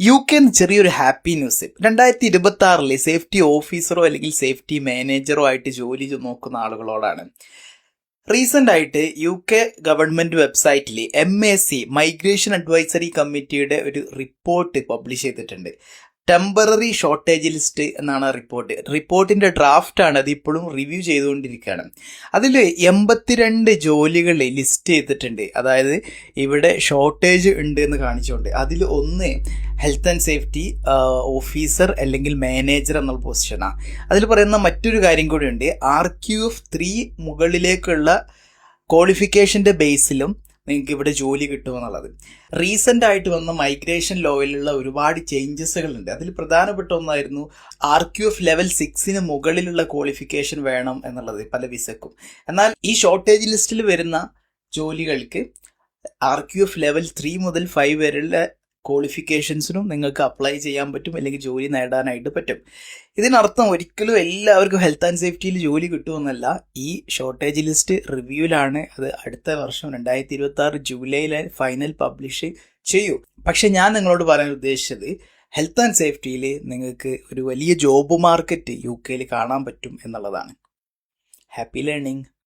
U K ചെറിയൊരു happy news രണ്ടായിരത്തി ഇരുപത്തി ആറിലെ സേഫ്റ്റി ഓഫീസറോ അല്ലെങ്കിൽ സേഫ്റ്റി മാനേജറോ ആയിട്ട് ജോലി നോക്കുന്ന ആളുകളോടാണ്. റീസെന്റ് ആയിട്ട് യു കെ ഗവൺമെന്റ് വെബ്സൈറ്റിൽ M A C migration advisory കമ്മിറ്റിയുടെ ഒരു റിപ്പോർട്ട് പബ്ലിഷ് ചെയ്തിട്ടുണ്ട്. ടെമ്പററി ഷോർട്ടേജ് ലിസ്റ്റ് എന്നാണ് റിപ്പോർട്ട് റിപ്പോർട്ടിന്റെ ഡ്രാഫ്റ്റ് ആണ് അത് ഇപ്പോഴും റിവ്യൂ ചെയ്തുകൊണ്ടിരിക്കുകയാണ്. അതിൽ എൺപത്തിരണ്ട് ജോലികൾ ലിസ്റ്റ് ചെയ്തിട്ടുണ്ട്. അതായത് ഇവിടെ ഷോർട്ടേജ് ഉണ്ട് എന്ന് കാണിച്ചുകൊണ്ട്. അതിൽ ഒന്ന് ഹെൽത്ത് ആൻഡ് സേഫ്റ്റി ഓഫീസർ അല്ലെങ്കിൽ മാനേജർ എന്നുള്ള പൊസിഷനാണ് അതിൽ പറയുന്ന മറ്റൊരു കാര്യം കൂടി ഉണ്ട്. ആർ ക്യു എഫ് ത്രീ മുകളിലേക്കുള്ള ക്വാളിഫിക്കേഷന്റെ ബേസിലും നിങ്ങൾക്ക് ഇവിടെ ജോലി കിട്ടുമെന്നുള്ളത് റീസെന്റ് ആയിട്ട് വന്ന മൈഗ്രേഷൻ ലോയിലുള്ള ഒരുപാട് ചേഞ്ചസുകളുണ്ട് അതിൽ പ്രധാനപ്പെട്ട ഒന്നായിരുന്നു R Q F level six മുകളിലുള്ള ക്വാളിഫിക്കേഷൻ വേണം എന്നുള്ളത് പല വിസക്കും. എന്നാൽ ഈ ഷോർട്ടേജ് ലിസ്റ്റിൽ വരുന്ന ജോലികൾക്ക് R Q F level three മുതൽ ഫൈവ് വരെയുള്ള ക്വാളിഫിക്കേഷൻസിനും നിങ്ങൾക്ക് അപ്ലൈ ചെയ്യാൻ പറ്റും അല്ലെങ്കിൽ ജോലി നേടാനായിട്ട് പറ്റും. ഇതിനർത്ഥം ഒരിക്കലും എല്ലാവർക്കും ഹെൽത്ത് ആൻഡ് സേഫ്റ്റിയിൽ ജോലി കിട്ടുമെന്നല്ല. ഈ ഷോർട്ടേജ് ലിസ്റ്റ് റിവ്യൂവിലാണ് അത് അടുത്ത വർഷം രണ്ടായിരത്തി ഇരുപത്തി ആറ് ജൂലൈയിലെ ഫൈനൽ പബ്ലിഷ് ചെയ്യൂ. പക്ഷെ ഞാൻ നിങ്ങളോട് പറയാൻ ഉദ്ദേശിച്ചത് ഹെൽത്ത് ആൻഡ് സേഫ്റ്റിയിൽ നിങ്ങൾക്ക് ഒരു വലിയ ജോബ് മാർക്കറ്റ് യു കെയിൽ കാണാൻ പറ്റും എന്നുള്ളതാണ്. Happy learning